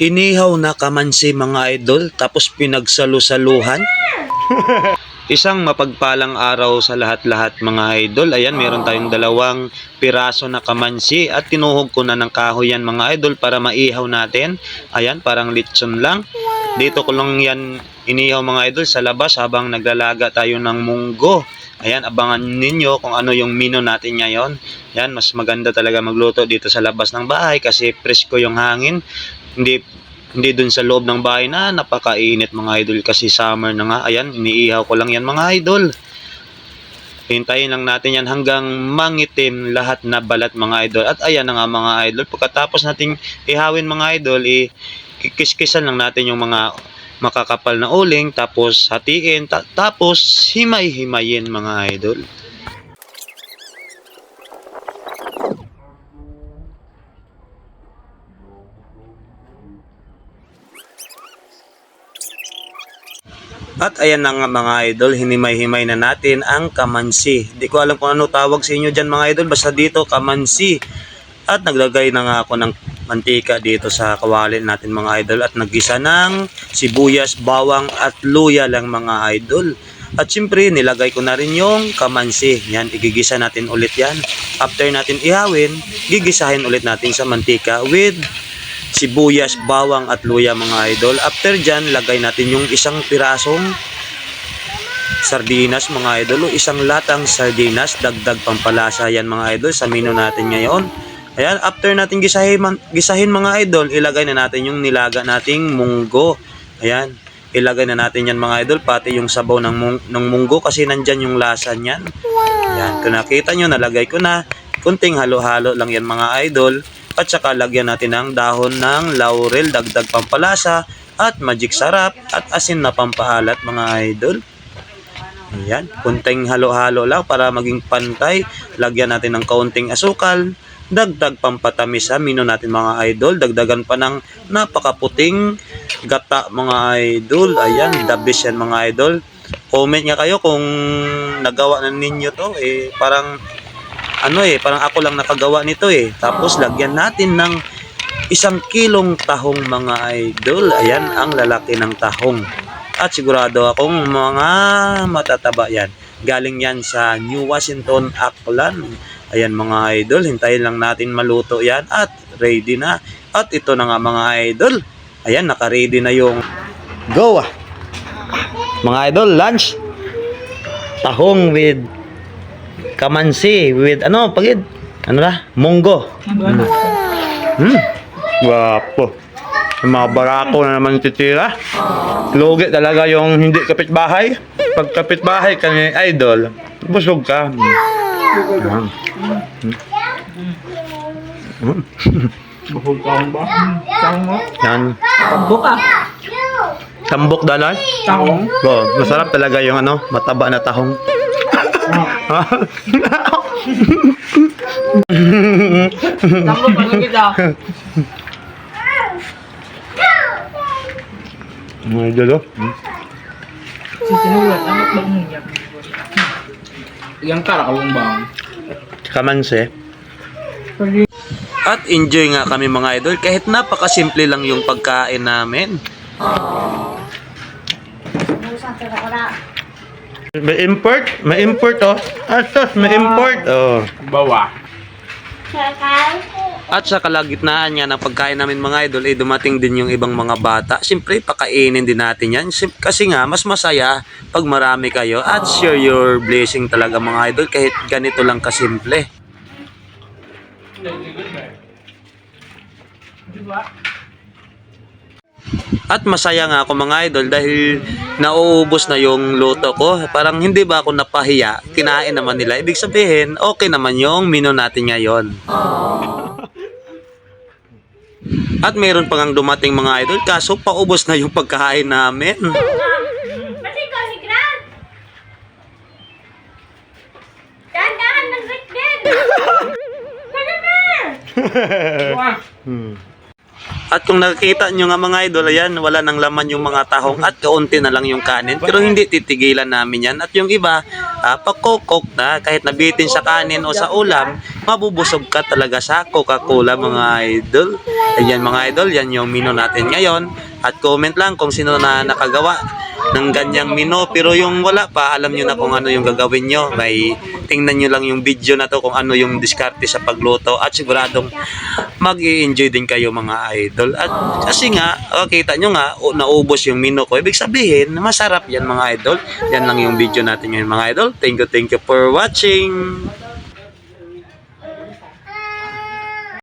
Inihaw na kamansi mga idol tapos pinagsalusaluhan. Isang mapagpalang araw sa lahat-lahat mga idol. Ayan, meron tayong dalawang piraso na kamansi at tinuhog ko na ng kahoy yan mga idol para maihaw natin. Ayan, parang litson lang. Dito ko lang yan inihaw mga idol sa labas habang naglalaga tayo ng munggo. Ayan, abangan ninyo kung ano yung menu natin ngayon. Yan, mas maganda talaga magluto dito sa labas ng bahay kasi presko yung hangin. Hindi hindi dun sa loob ng bahay na napakainit mga idol kasi summer na nga. Ayan, iniihaw ko lang yan mga idol. Hintayin lang natin yan hanggang mangitim lahat na balat mga idol. At ayan na nga mga idol. Pagkatapos nating ihawin mga idol, i kikiskisan lang natin yung mga makakapal na uling tapos hatiin ta- tapos himay-himayin mga idol. At ayan na nga mga idol, hinimay-himay na natin ang kamansi. Di ko alam kung ano tawag sa inyo dyan mga idol, basta dito kamansi. At naglagay na nga ako ng mantika dito sa kawali natin mga idol at naggisa ng sibuyas, bawang at luya lang mga idol. At siyempre nilagay ko na rin yung kamansi. Yan, igigisa natin ulit yan. After natin ihawin, gigisahin ulit natin sa mantika with sibuyas, bawang at luya mga idol. After dyan, lagay natin yung isang pirasong sardinas mga idol. Isang latang sardinas, dagdag pampalasa yan mga idol sa menu natin ngayon. Ayan, after natin gisahin, gisahin mga idol, ilagay na natin yung nilaga nating munggo. Ayan, ilagay na natin yan mga idol, pati yung sabaw ng, mung- ng munggo kasi nandyan yung lasa niyan. Ayan, kung nakita nyo, nalagay ko na. Kunting halo-halo lang yan mga idol. At saka lagyan natin ng dahon ng laurel, dagdag pampalasa, at magic sarap, at asin na pampaalat mga idol. Ayan, kunting halo-halo lang para maging pantay. Lagyan natin ng kaunting asukal, dagdag pampatamis sa mino natin mga idol. Dagdagan pa ng napakaputing gata mga idol. Ayan, the best yan mga idol. Comment nga kayo kung nagawa na ninyo to. Eh, parang ano eh, parang ako lang nakagawa nito eh. Tapos lagyan natin ng isang kilong tahong mga idol. Ayan ang lalaki ng tahong. At sigurado akong mga matataba yan. Galing yan sa New Washington, Aklan. Ayan mga idol, hintayin lang natin maluto yan at ready na. At ito na nga mga idol. Ayan, naka-ready na yung go. Mga idol, lunch. Tahong with kamansi with ano pagid ano na munggo mm. Hmm. Guwapo. Yung mga barako na naman titira. Lugi talaga yung hindi kapitbahay. Pag kapitbahay ka ni idol, busog ka. Mm. Ah. Mm. Buhol taong ba? Taong mo? Yan. Buka. Tambok dalan. Taong? Oh, masarap talaga yung ano, mataba na tahong. Taong ba kita? Mga idol, oh. Sisinulat. Ano ba ang niya? Yang tara kalong ba? Kamansi. At enjoy nga kami mga idol kahit napakasimple lang yung pagkain namin. May import? May import oh. Asos, may import oh. Bawa. At sa kalagitnaan nga ng pagkain namin mga idol, eh, dumating din yung ibang mga bata. Siyempre, pakainin din natin yan. Sim- Kasi nga, mas masaya pag marami kayo at share your blessing talaga mga idol kahit ganito lang kasimple. At masaya nga ako mga idol dahil nauubos na yung luto ko. Parang hindi ba ako napahiya? Kinain naman nila. Ibig sabihin, okay naman yung menu natin ngayon. At mayroon pa ngang dumating mga idol, kaso paubos na yung pagkain namin. Dahan-dahan ng Rick din. Ano na? At kung nakikita nyo nga mga idol, ayan, wala nang laman yung mga tahong at kaunti na lang yung kanin. Pero hindi titigilan namin yan. At yung iba, ah, pakokok na kahit nabitin sa kanin o sa ulam, mabubusog ka talaga sa Coca-Cola mga idol. Ayan mga idol, yan yung menu natin ngayon. At comment lang kung sino na nakagawa ng ganyang menu. Pero yung wala pa, alam nyo na kung ano yung gagawin nyo. May tingnan nyo lang yung video na to kung ano yung diskarte sa pagluto. At siguradong mag enjoy din kayo mga idol. At kasi nga, oh, kita nyo nga, o, naubos yung menu ko. Ibig sabihin, masarap yan mga idol. Yan lang yung video natin ngayon mga idol. Thank you, thank you for watching.